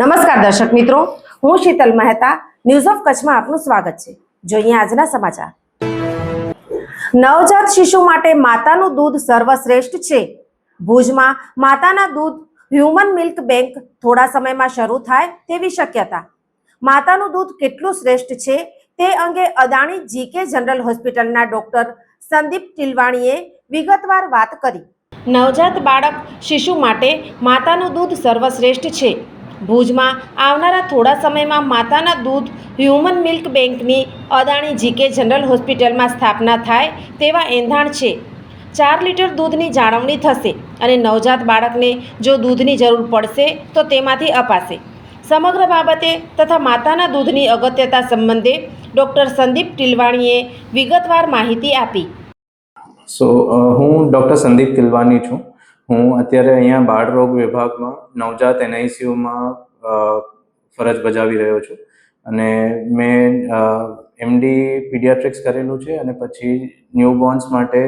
નમસ્કાર દર્શક મિત્રો, હું શીતલ મહેતા ન્યૂઝ ઓફ કચ્છમાં આપનું સ્વાગત છે. જોઈએ આજના સમાચાર. નવજાત શિશુ માટે માતાનું દૂધ સર્વશ્રેષ્ઠ છે. ભુજમાં માતાના દૂધ હ્યુમન મિલ્ક બેંક થોડા સમયમાં શરૂ થાય તેવી શક્યતા. માતાનું દૂધ કેટલું શ્રેષ્ઠ છે તે અંગે અદાણી જીકે જનરલ હોસ્પિટલના ડોક્ટર સંદીપ ટિલવાણીએ વિગતવાર વાત કરી. નવજાત બાળક શિશુ માટે માતાનું દૂધ સર્વશ્રેષ્ઠ છે. ભુજમાં આવનારા થોડા સમયમાં માતાના દૂધ હ્યુમન મિલ્ક બેંકની અદાણી જીકે જનરલ હોસ્પિટલમાં સ્થાપના થાય તેવા એંધાણ છે. ચાર લીટર દૂધની જાળવણી થશે અને નવજાત બાળકને જો દૂધની જરૂર પડશે તો તેમાંથી અપાશે. સમગ્ર બાબતે તથા માતાના દૂધની અગત્યતા સંબંધે ડૉક્ટર સંદીપ ટિલવાણીએ વિગતવાર માહિતી આપી. સો હું ડૉક્ટર સંદીપ તિલવાની છું. હું અત્યારે અહીંયા બાળ રોગ વિભાગમાં નવજાત એનઆઈસીયુમાં ફરજ બજાવી રહ્યો છું. અને મેં એમડી પીડિયાટ્રિક્સ કરેલું છે અને પછી ન્યૂબોર્ન્સ માટે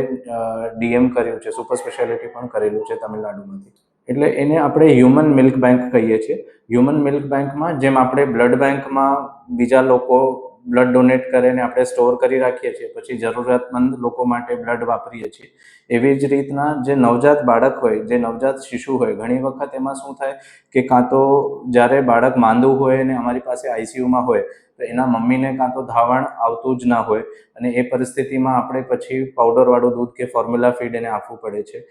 ડીએમ કર્યું છે, સુપર સ્પેશિયાલિટી પણ કરેલું છે તમિલનાડુમાંથી. એટલે એને આપણે હ્યુમન મિલ્ક બેંક કહીએ છીએ. હ્યુમન મિલ્ક બેંકમાં જેમ આપણે બ્લડ બેંકમાં બીજા લોકો બ્લડ ડોનેટ કરીને આપણે સ્ટોર કરી રાખીએ છીએ, પછી જરૂરિયાતમંદ લોકો માટે બ્લડ વાપરીએ છીએ. એવી જ રીતના જે નવજાત બાળક હોય, જે નવજાત શિશુ હોય, ઘણી વખત એમાં શું થાય કે કાં તો જ્યારે બાળક માંદું હોય અને અમારી પાસે આઈસીયુમાં હોય, તો એના મમ્મીને કાં તો ધાવણ આવતું જ ના હોય અને એ પરિસ્થિતિમાં આપણે પછી પાવડરવાળું દૂધ કે ફોર્મ્યુલા ફીડ એને આપવું પડે છે.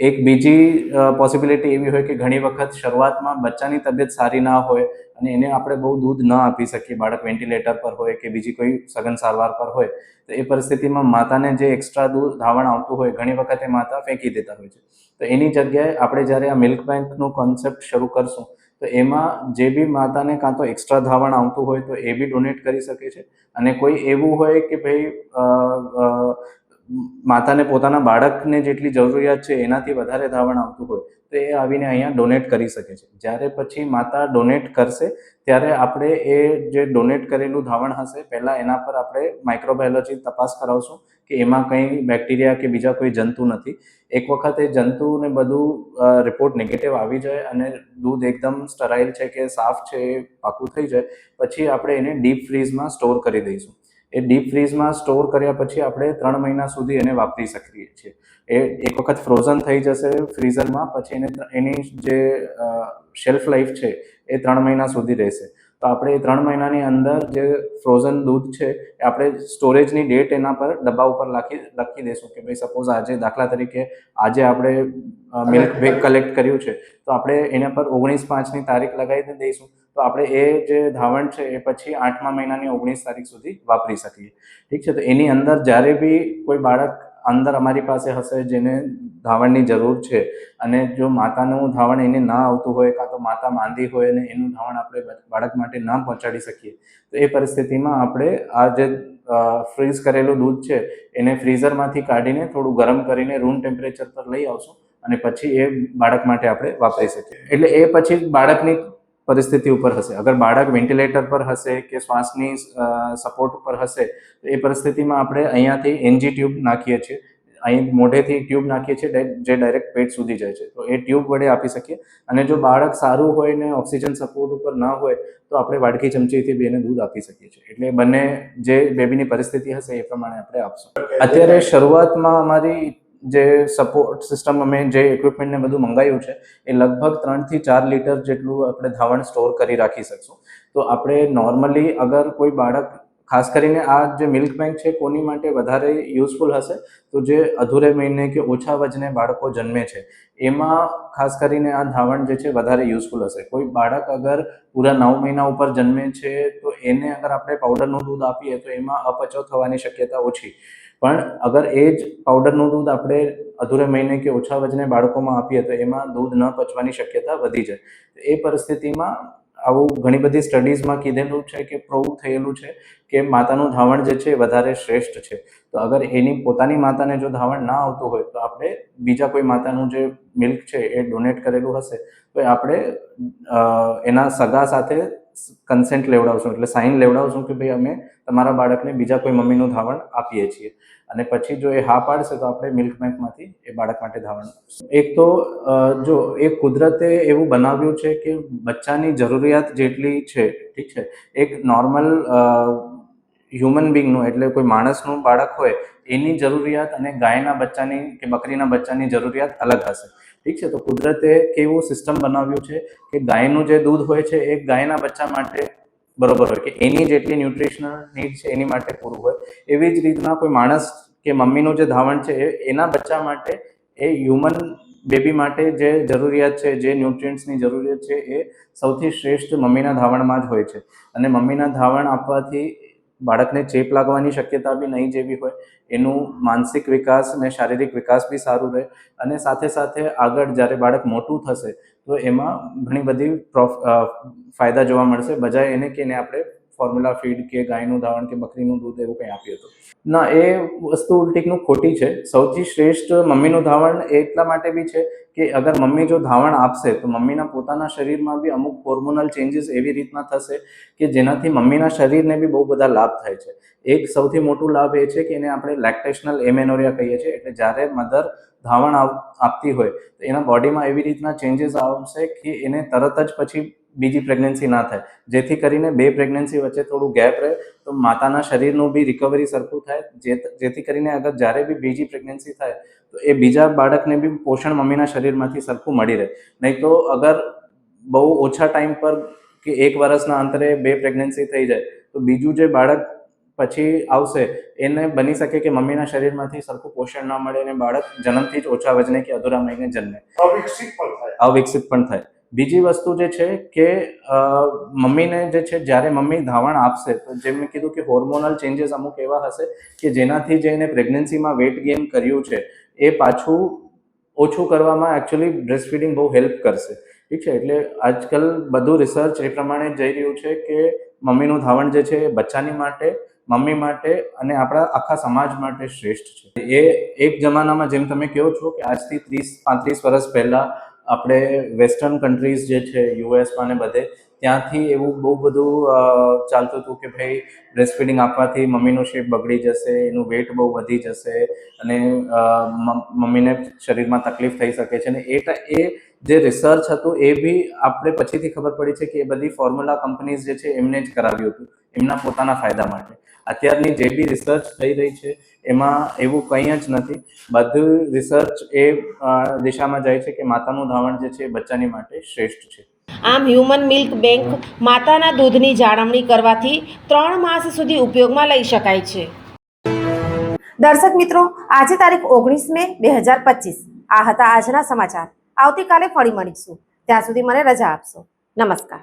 એક બીજી પોસિબિલિટી એવી હોય કે ઘણી વખત શરૂઆતમાં બચ્ચાની તબિયત સારી ના હોય અને એને આપણે બહુ દૂધ ન આપી શકીએ, બાળક વેન્ટિલેટર પર હોય કે બીજી કોઈ સઘન સારવાર પર હોય, તો એ પરિસ્થિતિમાં માતાને જે એક્સ્ટ્રા દૂધ, ધાવણ આવતું હોય, ઘણી વખત એ માતા ફેંકી દેતા હોય છે. તો એની જગ્યાએ આપણે જ્યારે આ મિલ્ક બેંકનું કોન્સેપ્ટ શરૂ કરશું, તો એમાં જે બી માતાને કાં તો એક્સ્ટ્રા ધાવણ આવતું હોય તો એ બી ડોનેટ કરી શકે છે. અને કોઈ એવું હોય કે ભાઈ માતાને પોતાના બાળકને જેટલી જરૂરિયાત છે એનાથી વધારે ધાવણ આવતું હોય, તો એ આવીને અહીંયા ડોનેટ કરી શકે છે. જ્યારે પછી માતા ડોનેટ કરશે, ત્યારે આપણે એ જે ડોનેટ કરેલું ધાવણ હશે, પહેલાં એના પર આપણે માઇક્રોબાયોલોજી તપાસ કરાવશું કે એમાં કંઈ બેક્ટેરિયા કે બીજા કોઈ જંતુ નથી. એક વખત એ જંતુને બધું રિપોર્ટ નેગેટિવ આવી જાય અને દૂધ એકદમ સ્ટરાઇલ છે કે સાફ છે એ પાકું થઈ જાય, પછી આપણે એને ડીપ ફ્રીઝમાં સ્ટોર કરી દઈશું. એ ડીપ ફ્રીઝમાં સ્ટોર કર્યા પછી આપણે ત્રણ મહિના સુધી એને વાપરી શકીએ છીએ. એ એક વખત ફ્રોઝન થઈ જશે ફ્રીઝરમાં પછી એને એની જે શેલ્ફ લાઈફ છે એ ત્રણ મહિના સુધી રહેશે. તો આપણે એ ત્રણ મહિનાની અંદર જે ફ્રોઝન દૂધ છે એ આપણે સ્ટોરેજની ડેટ એના પર ડબ્બા ઉપર લખી લખી દઈશું કે ભાઈ સપોઝ આજે દાખલા તરીકે આજે આપણે મિલ્ક બેગ કલેક્ટ કર્યું છે તો આપણે એના પર ઓગણીસ પાંચની તારીખ લગાવી દઈશું તો આપણે એ જે ધાવણ છે એ પછી આઠમા મહિનાની ઓગણીસ તારીખ સુધી વાપરી શકીએ. ઠીક છે, તો એની અંદર જ્યારે બી કોઈ બાળક અંદર અમારી પાસે હશે જેને ધાવણની જરૂર છે અને જો માતાનું ધાવણ એને ના આવતું હોય, કાં તો માતા માંદી હોય અને એનું ધાવણ આપણે બાળક માટે ના પહોંચાડી શકીએ, તો એ પરિસ્થિતિમાં આપણે આ જે ફ્રીઝ કરેલું દૂધ છે એને ફ્રીઝરમાંથી કાઢીને થોડું ગરમ કરીને રૂમ ટેમ્પરેચર પર લઈ આવશું અને પછી એ બાળક માટે આપણે વાપરી શકીએ. એટલે એ પછી બાળકની પરિસ્થિતિ ઉપર હશે. અગર બાળક વેન્ટિલેટર પર હશે કે શ્વાસની સપોર્ટ ઉપર હશે તો એ પરિસ્થિતિમાં આપણે અહીંયાથી એનજી ટ્યુબ નાખીએ છીએ. અહીં મોઢેથી ટ્યુબ નાખીએ છીએ જે ડાયરેક્ટ પેટ સુધી જાય છે. તો એ ટ્યુબ વડે આપી શકીએ. અને જો બાળક સારું હોય ને ઓક્સિજન સપોર્ટ ઉપર ન હોય તો આપણે વાડકી ચમચીથી બેને દૂધ આપી શકીએ છીએ. એટલે બંને જે બેબીની પરિસ્થિતિ હશે એ પ્રમાણે આપણે આપશું. અત્યારે શરૂઆતમાં અમારી જે સપોર્ટ સિસ્ટમ અમે જે ઇક્વિપમેન્ટને બધું મંગાવ્યું છે, એ લગભગ ત્રણથી ચાર લીટર જેટલું આપણે ધાવણ સ્ટોર કરી રાખી શકશું. તો આપણે નોર્મલી અગર કોઈ બાળક ખાસ કરીને આ જે મિલ્ક બેંક છે, કોની માટે વધારે યુઝફુલ હશે? તો જે અધૂરે મહિને કે ઓછા વજને બાળકો જન્મે છે, એમાં ખાસ કરીને આ ધાવણ જે છે, વધારે યુઝફુલ હશે. કોઈ બાળક અગર પૂરા નવ મહિના ઉપર જન્મે છે, તો એને અગર આપણે પાવડરનું દૂધ આપીએ, તો એમાં અપચો થવાની શક્યતા ઓછી. પણ અગર એ જ પાવડરનું દૂધ આપણે અધૂરે મહિને કે ઓછા વજને બાળકોમાં આપીએ, તો એમાં દૂધ ન પચવાની શક્યતા વધી જાય. એ પરિસ્થિતિમાં આવું ઘણી બધી સ્ટડીઝમાં કીધેલું છે કે પ્રૂવ થયેલું છે કે માતાનું ધાવણ જે છે વધારે શ્રેષ્ઠ છે. તો અગર એની પોતાની માતાને જો ધાવણ ના આવતું હોય, તો આપણે બીજા કોઈ માતાનું જે મિલ્ક છે એ ડોનેટ કરેલું હશે, તો આપણે એના સગા સાથે કન્સેન્ટ લેવડાવશું એટલે સાઇન લેવડાવશું કે ભાઈ અમે તમારા બાળકને બીજા કોઈ મમ્મીનું ધાવણ આપીએ છીએ. અને પછી જો એ હા પાડશે તો આપણે મિલ્ક બેંકમાંથી એ બાળક માટે ધાવણ એક તો જો એ કુદરતે એવું બનાવ્યું છે કે બચ્ચાની જરૂરિયાત જેટલી છે, ઠીક છે, એક નોર્મલ હ્યુમન બિંગનું એટલે કોઈ માણસનું બાળક હોય, એની જરૂરિયાત અને ગાયના બચ્ચાની કે બકરીના બચ્ચાની જરૂરિયાત અલગ હશે. ઠીક છે? તો કુદરતે કેવું સિસ્ટમ બનાવ્યું છે કે ગાયનું જે દૂધ હોય છે, એ ગાયના બચ્ચા માટે બરોબર હોય, કે એની જેટલી ન્યુટ્રિશનલ નીડ છે, એની માટે પૂરું હોય. એવી જ રીતના કોઈ માણસ કે મમ્મીનું જે ધાવણ છે એના બચ્ચા માટે, એ હ્યુમન બેબી માટે જે જરૂરિયાત છે, જે ન્યુટ્રિયન્ટ્સની જરૂરિયાત છે, એ સૌથી શ્રેષ્ઠ મમ્મીના ધાવણમાં જ હોય છે. અને મમ્મીના ધાવણ આપવાથી બાળકને ચેપ લાગવાની શક્યતા બી નહીં જેવી હોય, એનું માનસિક વિકાસ અને શારીરિક વિકાસ બી સારું રહે અને સાથે સાથે આગળ જ્યારે બાળક મોટું થશે, તો એમાં ઘણી બધી પ્રોફ ફાયદા જોવા મળશે, બજાય એને કે એને આપણે ફોર્મ્યુલા ફીડ કે ગાયનું ધાવણ કે બકરીનું દૂધ એવું કંઈ આપ્યું હતું ના, એ વસ્તુ ઉલટીકનું ખોટી છે. સૌથી શ્રેષ્ઠ મમ્મીનું ધાવણ એટલા માટે બી છે કે અગર મમ્મી જો ધાવણ આપશે, તો મમ્મીના પોતાના શરીરમાં બી અમુક હોર્મોનલ ચેન્જીસ એવી રીતના થશે કે જેનાથી મમ્મીના શરીરને બી બહુ બધા લાભ થાય છે. એક સૌથી મોટું લાભ એ છે કે એને આપણે લેક્ટેશનલ એમેનોરિયા કહીએ છીએ, એટલે જ્યારે મધર ધાવણ આપતી હોય, તો એના બોડીમાં એવી રીતના ચેન્જીસ આવશે કે એને તરત જ પછી બીજી પ્રેગ્નન્સી ના થાય. જેથી કરીને બે પ્રેગ્નન્સી વચ્ચે થોડું ગેપ રહે તો માતાના શરીરનું બી રિકવરી સરખું થાય. જેથી કરીને અગર જ્યારે બી બીજી પ્રેગ્નન્સી થાય તો એ બીજા બાળકને બી પોષણ મમ્મીના શરીરમાંથી સરખું મળી રહે. નહીં તો અગર બહુ ઓછા ટાઈમ પર કે એક વર્ષના અંતરે બે પ્રેગ્નન્સી થઈ જાય તો બીજું જે બાળક પછી આવશે એને બની શકે કે મમ્મીના શરીરમાંથી સરખું પોષણ ના મળે અને બાળક જન્મથી જ ઓછા વજને કે અધૂરા મહિને જન્મે. અવિકસિત પણ થાય. અવિકસિત પણ થાય. બીજી વસ્તુ જે છે કે મમ્મીને જે છે, જ્યારે મમ્મી ધાવણ આપશે, તો જેમ મેં કીધું કે હોર્મોનલ ચેન્જીસ અમુક એવા હશે કે જેનાથી જે એને પ્રેગ્નન્સીમાં વેટ ગેઇન કર્યું છે, એ પાછું ઓછું કરવામાં એકચ્યુઅલી બ્રેસ્ટ ફીડિંગ બહુ હેલ્પ કરશે. ઠીક છે? એટલે આજકાલ બધું રિસર્ચ એ પ્રમાણે જઈ રહ્યું છે કે મમ્મીનું ધાવણ જે છે એ બચ્ચાની માટે, મમ્મી માટે અને આપણા આખા સમાજ માટે શ્રેષ્ઠ છે. એ એક જમાનામાં જેમ તમે કહો છો કે આજથી ત્રીસ પાંત્રીસ વર્ષ પહેલાં આપણે વેસ્ટર્ન કન્ટ્રીઝ જે છે યુએસમાં ને બધે, ત્યાંથી એવું બહુ બધું ચાલતું હતું કે ભાઈ બ્રેસ્ટ ફીડિંગ આપવાથી મમ્મીનું શેપ બગડી જશે, એનું વેટ બહુ વધી જશે અને મમ્મીને શરીરમાં તકલીફ થઈ શકે છે. અને એ એ જે રિસર્ચ હતું એ બી આપણે પછીથી ખબર પડી છે કે એ બધી ફોર્મ્યુલા કંપનીઝ જે છે એમને જ કરાવ્યું હતું, એમના પોતાના ફાયદા માટે. અત્યારની જે બી રિસર્ચ થઈ રહી છે એમાં એવું કંઈ જ નથી. બધું રિસર્ચ એ દિશામાં જાય છે કે માતાનું ધાવણ જે છે એ બચ્ચાની માટે શ્રેષ્ઠ છે. આમ હ્યુમન મિલ્ક બેંક માતાના દૂધની જાળવણી કરવાથી ત્રણ માસ સુધી ઉપયોગમાં લઈ શકાય છે. દર્શક મિત્રો આજે તારીખ ઓગણીસ મે બે હજાર પચીસ. આ હતા આજના સમાચાર. આવતીકાલે ફરી મળીશું. ત્યાં સુધી મને રજા આપશો. નમસ્કાર.